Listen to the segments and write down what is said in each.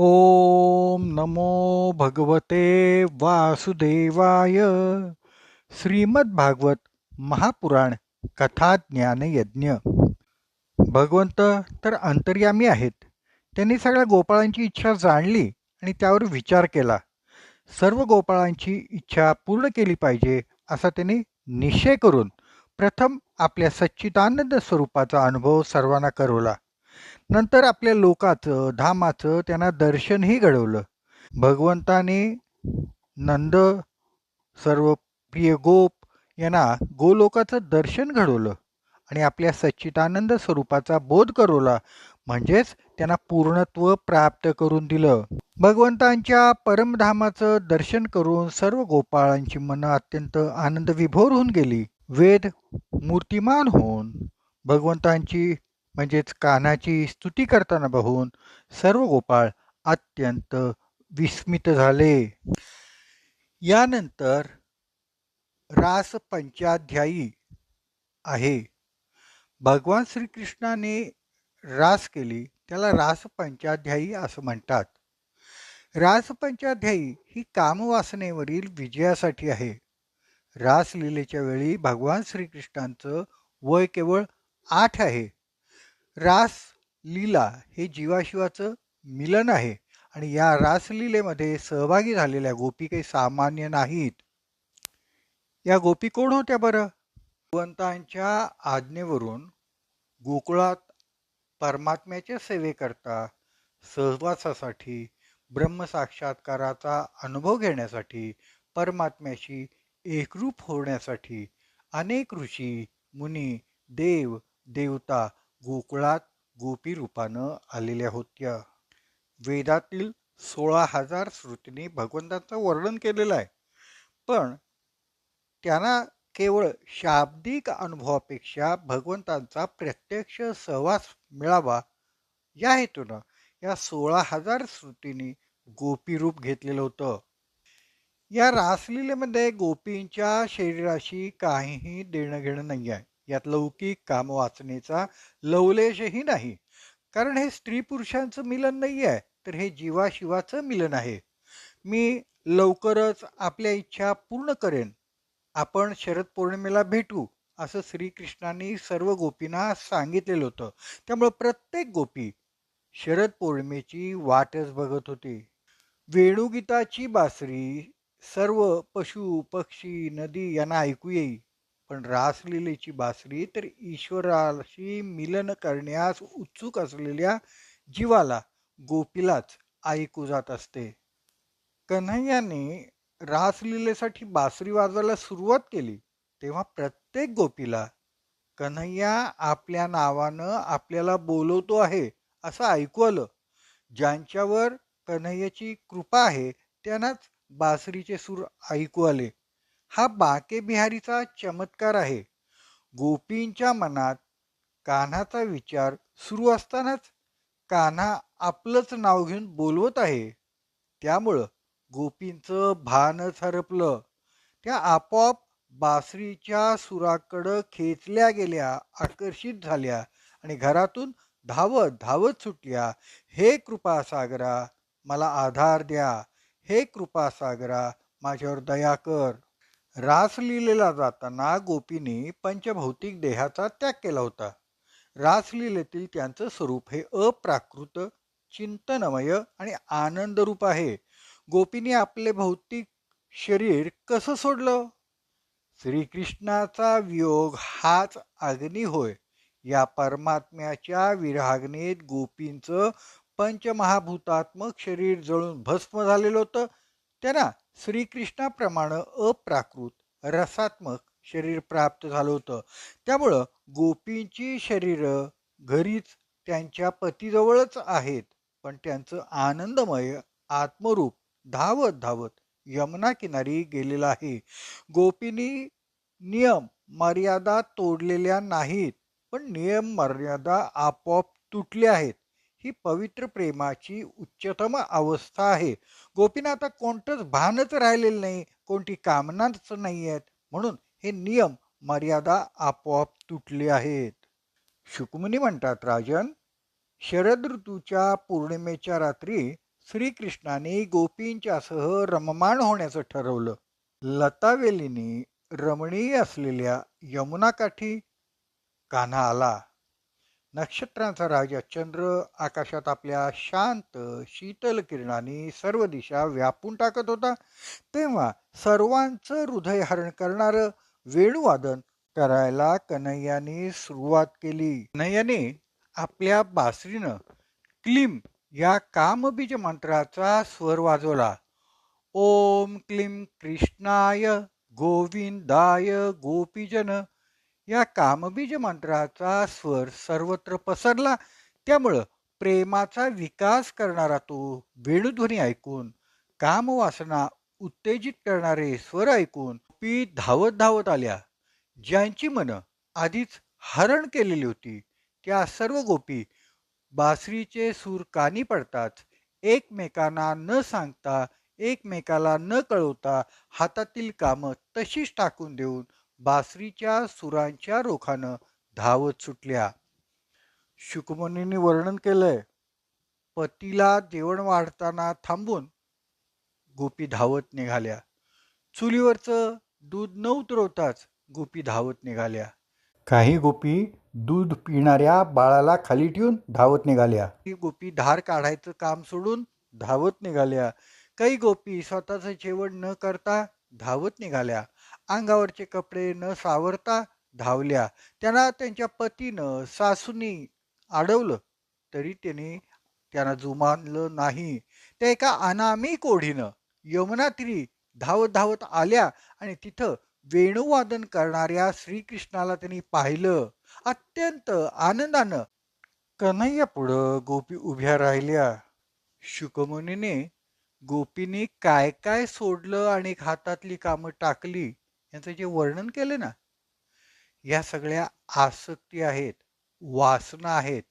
ओम नमो भगवते वासुदेवाय। श्रीमद्भागवत महापुराण कथा ज्ञान यज्ञ भगवंत तर अंतर्यामी आहेत. त्यांनी सगळ्या गोपाळांची इच्छा जाणली आणि त्यावर विचार केला. सर्व गोपाळांची इच्छा पूर्ण केली पाहिजे असा त्यांनी निश्चय करून प्रथम आपल्या सच्चिदानंद स्वरूपाचा अनुभव सर्वांना करवला नंतर आपल्या लोकाचं धामाचं त्यांना दर्शनही घडवलं. भगवंताने नंद सर्व प्रिय गोप यांना गोलोकाचं दर्शन घडवलं आणि आपल्या सच्चिदानंद स्वरूपाचा बोध करवला. म्हणजेच त्यांना पूर्णत्व प्राप्त करून दिलं. भगवंतांच्या परमधामाचं दर्शन करून सर्व गोपाळांची मनं अत्यंत आनंद विभोर होऊन गेली. वेद मूर्तिमान होऊन भगवंतांची म्हणजेच कानाची स्तुती करताना बघून सर्व गोपाळ अत्यंत विस्मित झाले. यानंतर रास पंचाध्यायी आहे. भगवान श्रीकृष्णाने रास केली त्याला रास पंचाध्यायी असं म्हणतात. रास पंचाध्यायी ही कामवासनेवरील विजयासाठी आहे. रासलीलेच्या वेळी भगवान श्रीकृष्णांचं वय केवळ आठ आहे. रास लीला हे जीवाशिवाचं मिलन आहे. आणि या रासलीलेमध्ये सहभागी झालेल्या गोपी काही सामान्य नाहीत. या गोपी कोण होत्या बरं? भगवंतांच्या आज्ञेवरून गोकुळात परमात्म्याच्या सेवेकरता सहवासासाठी ब्रह्मसाक्षात्काराचा अनुभव घेण्यासाठी परमात्म्याशी एकरूप होण्यासाठी अनेक ऋषी मुनी देव देवता गोकुळात गोपी रूपानं आलेल्या होत्या. वेदातील सोळा हजार श्रुतींनी भगवंताचं वर्णन केलेलं आहे. पण त्यांना केवळ शाब्दिक अनुभवापेक्षा भगवंतांचा प्रत्यक्ष सहवास मिळावा या हेतूनं या सोळा हजार श्रुतींनी गोपी रूप घेतलेलं होतं. या रासलीलेमध्ये गोपींच्या शरीराशी काहीही देणं घेणं नाही आहे यात लौकिक काम वाचनेचा लवलेशही नाही. कारण हे स्त्री पुरुषांचं मिलन नाही आहे तर हे जीवाशिवाचं मिलन आहे. मी लवकरच आपल्या इच्छा पूर्ण करेन. आपण शरद पौर्णिमेला भेटू असं श्रीकृष्णांनी सर्व गोपींना सांगितलेलं होतं. त्यामुळं प्रत्येक गोपी शरद पौर्णिमेची वाटच बघत होती. वेणुगीताची बासरी सर्व पशु पक्षी नदी यांना ऐकू येई. पण रासलीलेची बासरी तर ईश्वराशी मिलन करण्यास उत्सुक असलेल्या जीवाला गोपीलाच ऐकू जात असते. कन्हैयाने रासलीलेसाठी बासरी वाजवायला सुरुवात केली तेव्हा प्रत्येक गोपीला कन्हैया आपल्या नावानं आपल्याला बोलवतो आहे असं ऐकू आलं. ज्यांच्यावर कन्हैयाची कृपा आहे त्यांनाच बासरीचे सूर ऐकू आले. हा बाके बिहारीचा चमत्कार आहे. गोपींच्या मनात कान्हाचा विचार सुरू असतानाच कान्हा आपलंच नाव घेऊन बोलवत आहे. त्यामुळं गोपींचं भानच हरपलं. त्या आपोआप बासरीच्या सुराकडं खेचल्या गेल्या आकर्षित झाल्या आणि घरातून धावत धावत सुटल्या. हे कृपासागरा मला आधार द्या. हे कृपासागरा माझ्यावर दया कर. रासलीलेला जाताना गोपीने पंचभौतिक देहाचा त्याग केला होता. रासलीलेतील त्यांचं स्वरूप हे अप्राकृत चिंतनमय आणि आनंदरूप आहे. गोपीने आपले भौतिक शरीर कसं सोडलं? श्रीकृष्णाचा वियोग हाच अग्नी होय. या परमात्म्याच्या विराग्नीत गोपींचं पंचमहाभूतात्मक शरीर जळून भस्म झालेलं होतं. त्यांना श्रीकृष्णाप्रमाणे अप्राकृत रसात्मक शरीर प्राप्त झालं होतं. त्यामुळं गोपींची शरीर घरीच त्यांच्या पतीजवळच आहेत. पण त्यांचं आनंदमय आत्मरूप धावत धावत यमुना किनारी गेलेलं आहे. गोपीनी नियम मर्यादा तोडलेल्या नाहीत पण नियम मर्यादा आपोआप तुटल्या आहेत. ही पवित्र प्रेमाची उच्चतम अवस्था आहे. गोपींना आता कोणतंच भानच राहिलेलं नाही कोणती कामनाच नाही आहेत. म्हणून हे नियम मर्यादा आपोआप तुटले आहेत. शुकमुनी म्हणतात राजन शरद ऋतूच्या पौर्णिमेच्या रात्री श्रीकृष्णाने गोपींच्यासह रममाण होण्याचं ठरवलं. लतावेलीने रमणीय असलेल्या यमुनाकाठी कान्हा आला. नक्षत्रांचा राजा चंद्र आकाशात आपल्या शांत शीतल किरणाने सर्व दिशा व्यापून टाकत होता. तेव्हा सर्वांचं हृदय हरण करणारं वेणुवादन करायला कन्हैयाने सुरुवात केली. कन्हैयाने आपल्या बासरीनं क्लिम या कामबीज मंत्राचा स्वर वाजवला. ओम क्लीम कृष्णाय गोविंदाय गोपीजन या कामबीज मंत्राचा स्वर सर्वत्र पसरला त्यामुळं प्रेमाचा विकास करणारा तो वेणुध्वनी ऐकून कामवासना उत्तेजित करणारे स्वर ऐकून पी धावत धावत आल्या. ज्यांची मनं आधीच हरण केलेली होती त्या सर्व गोपी बासरीचे सूर कानी पडताच एकमेकांना न सांगता एकमेकाला न कळवता हातातील कामं तशीच टाकून देऊन बासरीच्या सुरांच्या रोखानं धावत सुटल्या. शुकमनीने वर्णन केलंय पतीला जेवण वाढताना थांबून गोपी धावत निघाल्या. चुलीवरचं दूध न उतरवताच गोपी धावत निघाल्या. काही गोपी दूध पिणाऱ्या बाळाला खाली ठेवून धावत निघाल्या. काही गोपी धार काढायचं काम सोडून धावत निघाल्या. काही गोपी स्वतःचं जेवण न करता धावत निघाल्या. अंगावरचे कपडे न सावरता धावल्या. त्यांना त्यांच्या पतीनं सासूनी अडवलं तरी त्याने त्यांना जुमानलं नाही. त्या एका अनामी कोढीनं यमुनात्री धावत धावत आल्या आणि तिथं वेणुवादन करणाऱ्या श्रीकृष्णाला त्यांनी पाहिलं. अत्यंत आनंदानं कन्हैया पुढं गोपी उभ्या राहिल्या. शुकमुनीने गोपीने काय काय सोडलं आणि हातातली कामं टाकली? यांचं जे वर्णन केलं ना या सगळ्या आसक्ती आहेत वासना आहेत.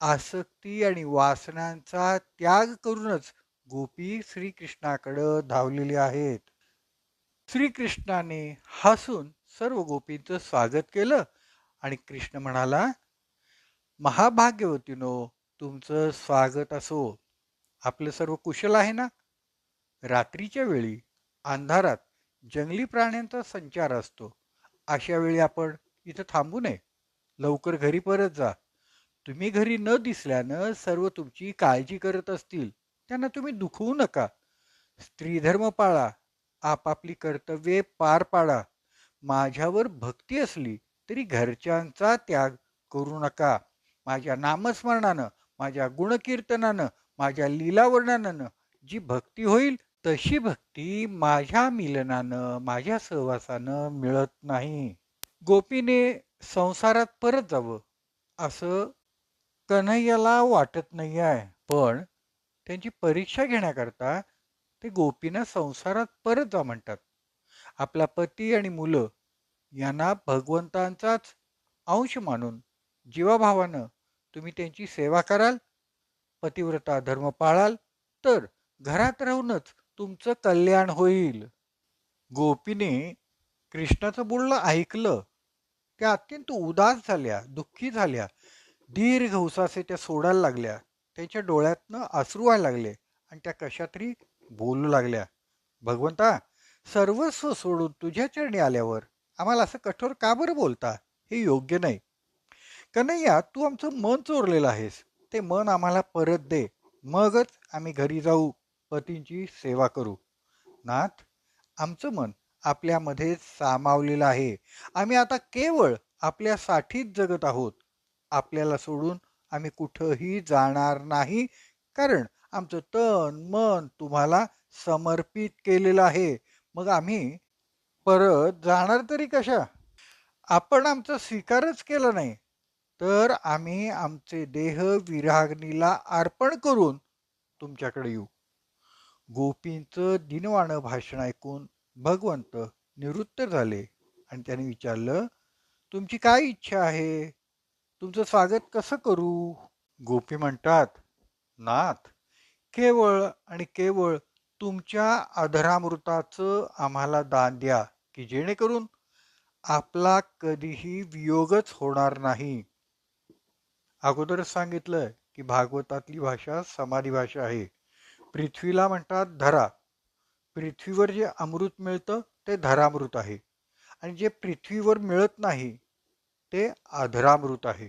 आसक्ती आणि वासनांचा त्याग करूनच गोपी श्रीकृष्णाकडं धावलेली आहेत. श्रीकृष्णाने हसून सर्व गोपींचं स्वागत केलं आणि कृष्ण म्हणाला महाभाग्यवतीनो तुमचं स्वागत असो. आपलं सर्व कुशल आहे ना? रात्रीच्या वेळी अंधारात जंगली प्राण्यांचा संचार असतो. अशा वेळी आपण इथं थांबू नये. लवकर घरी परत जा. तुम्ही घरी न दिसल्यानं सर्व तुमची काळजी करत असतील. त्यांना तुम्ही दुखवू नका. स्त्रीधर्म पाळा. आपापली कर्तव्ये पार पाडा. माझ्यावर भक्ती असली तरी घरच्यांचा त्याग करू नका. माझ्या नामस्मरणानं माझ्या गुणकीर्तनानं माझ्या लीलावर्णनानं जी भक्ती होईल तशी भक्ती माझ्या मिलनानं माझ्या सहवासानं मिळत नाही. गोपीने संसारात परत जावं असं कन्हैयाला वाटत नाही आहे पण त्यांची परीक्षा घेण्याकरता ते गोपीनं संसारात परत जा म्हणतात. आपला पती आणि मुलं यांना भगवंतांचाच अंश मानून जीवाभावानं तुम्ही त्यांची सेवा कराल पतिव्रता धर्म पाळाल तर घरात राहूनच तुमचं कल्याण होईल. गोपीने कृष्णाचं बोलणं ऐकलं. त्या अत्यंत उदास झाल्या दुःखी झाल्या. दीर्घ उसासे त्या सोडायला लागल्या. त्यांच्या डोळ्यातनं आसरू व्हायला लागले आणि त्या कशातरी बोलू लागल्या. भगवंता सर्वस्व सोडून तुझ्या चरणी आल्यावर आम्हाला असं कठोर का बरं बोलता? हे योग्य नाही. कन्हैया तू आमचं मन चोरलेलं आहेस. ते मन आम्हाला परत दे. मगच आम्ही घरी जाऊ. पतींची सेवा करू. नाथ आमचं मन आपल्यामध्ये सामावलेलं आहे. आम्ही आता केवळ आपल्यासाठीच जगत आहोत. आपल्याला सोडून आम्ही कुठंही जाणार नाही कारण आमचं तन मन तुम्हाला समर्पित केलेलं आहे. मग आम्ही परत जाणार तरी कशा? आपण आमचं स्वीकारच केलं नाही. तर आम्ही आमचे देह विराग्नीला अर्पण करून तुमच्याकडे येऊ. गोपींचं दिनवाणं भाषण ऐकून भगवंत निवृत्त झाले आणि त्याने विचारलं तुमची काय इच्छा आहे? तुमचं स्वागत कसं करू? गोपी म्हणतात नाथ केवळ आणि केवळ तुमच्या अधरामृताचं आम्हाला दान द्या की जेणेकरून आपला कधीही वियोगच होणार नाही. अगोदरच सांगितलं की भागवतातली भाषा समाधी भाषा आहे. पृथ्वीला म्हणतात धरा. पृथ्वीवर जे अमृत मिळतं ते धरामृत आहे. आणि जे पृथ्वीवर मिळत नाही ते अधरामृत आहे.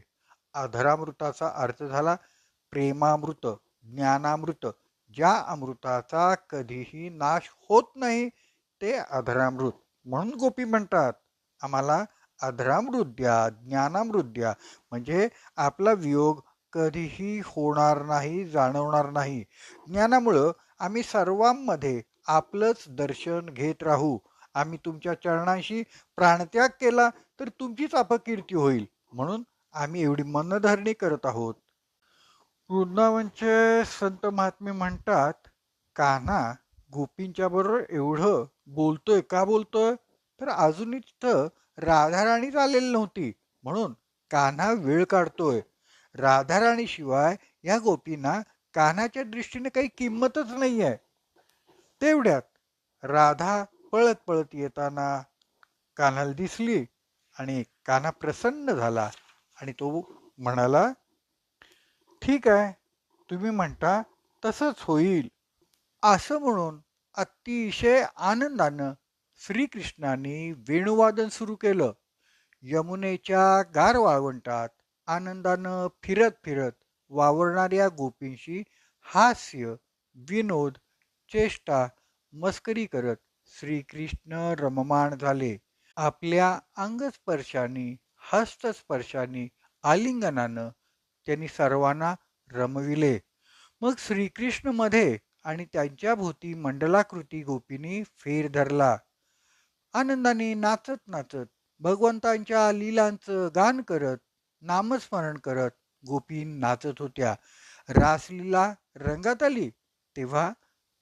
अधरामृताचा अर्थ झाला प्रेमामृत ज्ञानामृत. ज्या अमृताचा कधीही नाश होत नाही ते अधरामृत म्हणून गोपी म्हणतात आम्हाला अधरामृत द्या ज्ञानामृत द्या. म्हणजे आपला वियोग कधीही होणार नाही जाणवणार नाही. ज्ञानामुळं आम्ही सर्वांमध्ये आपलंच दर्शन घेत राहू. आम्ही तुमच्या चरणांशी प्राणत्याग केला तर तुमचीच अपकीर्ती होईल. म्हणून आम्ही एवढी मनधरणी करत आहोत. वृंदावनचे संत महात्मे म्हणतात कान्हा गोपींच्या बरोबर एवढं बोलतोय का बोलतोय? तर अजूनही तिथं राधाराणीच आलेली नव्हती. म्हणून कान्हा वेळ काढतोय. राधाराणीशिवाय या गोपींना कानाच्या दृष्टीने काही किंमतच नाही आहे तेवढ्यात राधा पळत पळत येताना कानाला दिसली आणि काना प्रसन्न झाला आणि तो म्हणाला ठीक आहे तुम्ही म्हणता तसंच होईल. असं म्हणून अतिशय आनंदानं श्रीकृष्णाने वेणुवादन सुरू केलं. यमुनेच्या गार वाळवंटात आनंदानं फिरत फिरत वावरणाऱ्या गोपींशी हास्य विनोद चेष्टा मस्करी करत श्रीकृष्ण रममाण झाले. आपल्या अंगस्पर्शाने हस्तस्पर्शाने आलिंगनानं त्यांनी सर्वांना रमविले. मग श्रीकृष्णमध्ये आणि त्यांच्या भोवती मंडलाकृती गोपींनी फेर धरला. आनंदाने नाचत नाचत भगवंतांच्या लीलांचं गान करत नामस्मरण करत गोपी नाचत होत्या. रासलीला रंगात आली तेव्हा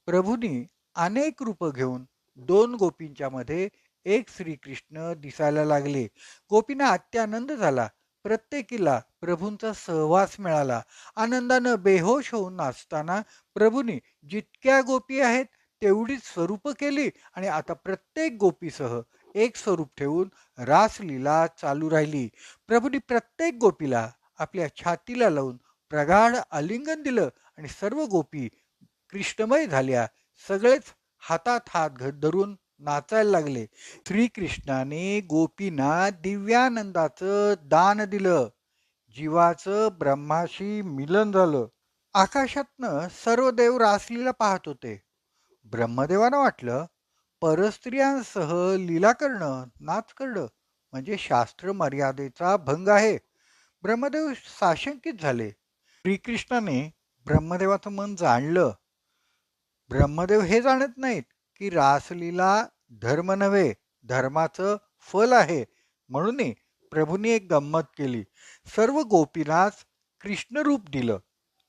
प्रभूंनी अनेक रूप घेऊन दोन गोपींच्या मध्ये एक श्रीकृष्ण दिसायला लागले. गोपींना अत्यानंद झाला. प्रत्येकीला प्रभूंचा सहवास मिळाला. आनंदानं बेहोश होऊन नाचताना प्रभूंनी जितक्या गोपी आहेत तेवढीच स्वरूप केली आणि आता प्रत्येक गोपीसह एक स्वरूप ठेवून रासलीला चालू राहिली. प्रभूंनी प्रत्येक गोपीला आपल्या छातीला लावून प्रगाढ आलिंगन दिलं आणि सर्व गोपी कृष्णमय झाल्या. सगळेच हातात हात धरून नाचायला लागले. श्रीकृष्णाने गोपींना दिव्यानंदाचं दान दिलं. जीवाचं ब्रह्माशी मिलन झालं. आकाशातनं सर्व देव रासलीला पाहत होते. ब्रह्मदेवानं वाटलं परस्त्रियांसह लीला करणं नाच करणं म्हणजे शास्त्र मर्यादेचा भंग आहे. ब्रह्मदेव साशंकित झाले. श्रीकृष्णाने ब्रह्मदेवाचं मन जाणलं. ब्रह्मदेव हे जाणत नाहीत की रासलीला धर्म नव्हे धर्माचं फल आहे म्हणूनही प्रभूंनी एक गंमत केली. सर्व गोपीनाच कृष्ण रूप दिलं.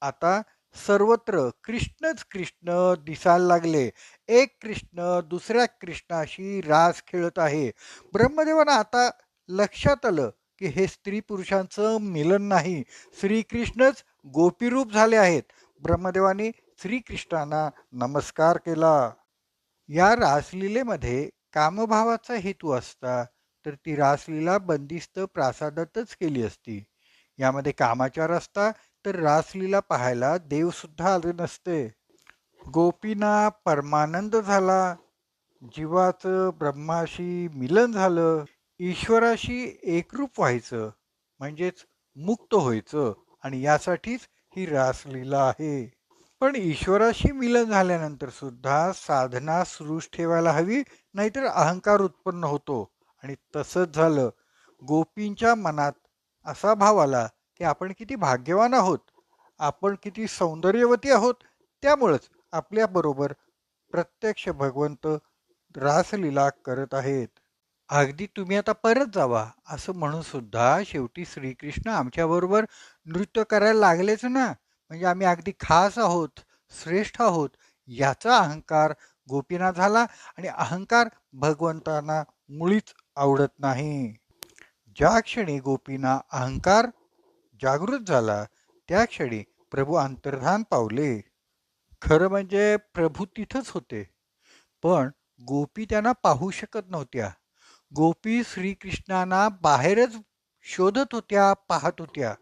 आता सर्वत्र कृष्णच कृष्ण दिसायला लागले. एक कृष्ण दुसऱ्या कृष्णाशी रास खेळत आहे. ब्रह्मदेवांना आता लक्षात आलं की हे स्त्री पुरुषांचं मिलन नाही. श्रीकृष्णच गोपीरूप झाले आहेत. ब्रह्मदेवाने श्रीकृष्णांना नमस्कार केला. या रासलीलेमध्ये कामभावाचा हेतू असता तर ती रासलीला बंदिस्त प्रासादातच केली असती. यामध्ये कामाचार असता तर रासलीला पाहायला देवसुद्धा आले नसते. गोपीना परमानंद झाला. जीवाचं ब्रह्माशी मिलन झालं. ईश्वराशी एकरूप व्हायचं. म्हणजेच मुक्त व्हायचं. आणि यासाठीच ही रासलीला आहे. पण ईश्वराशी मिलन झाल्यानंतर सुद्धा साधना सुरूच ठेवायला हवी नाहीतर अहंकार उत्पन्न होतो. आणि तसंच झालं. गोपींच्या मनात असा भाव आला की आपण किती भाग्यवान आहोत आपण किती सौंदर्यवती आहोत त्यामुळंच आपल्याबरोबर प्रत्यक्ष भगवंत रासलीला करत आहेत. अगदी तुम्ही आता परत जावा असं म्हणून सुद्धा शेवटी श्रीकृष्ण आमच्याबरोबर नृत्य करायला लागलेच ना. म्हणजे आम्ही अगदी खास आहोत श्रेष्ठ आहोत याचा अहंकार गोपीना झाला आणि अहंकार भगवंतांना मुळीच आवडत नाही. ज्या क्षणी गोपीना अहंकार जागृत झाला. त्या क्षणी प्रभू अंतर्धान पावले. खरं म्हणजे प्रभू तिथंच होते. पण गोपी त्यांना पाहू शकत नव्हत्या. गोपी श्रीकृष्णांना बाहेरच शोधत होत्या पाहत होत्या.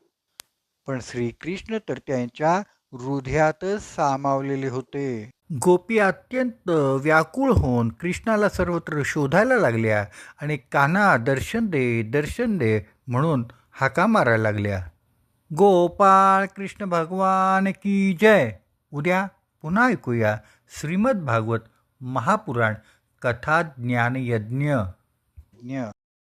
पण श्रीकृष्ण तर त्यांच्या हृदयातच सामावलेले होते. गोपी अत्यंत व्याकुळ होऊन कृष्णाला सर्वत्र शोधायला लागल्या आणि काना दर्शन दे दर्शन दे म्हणून हाका मारायला लागल्या. गोपाळ कृष्ण भगवान की जय. उद्या पुन्हा ऐकूया श्रीमद भागवत महापुराण कथा ज्ञान यज्ञ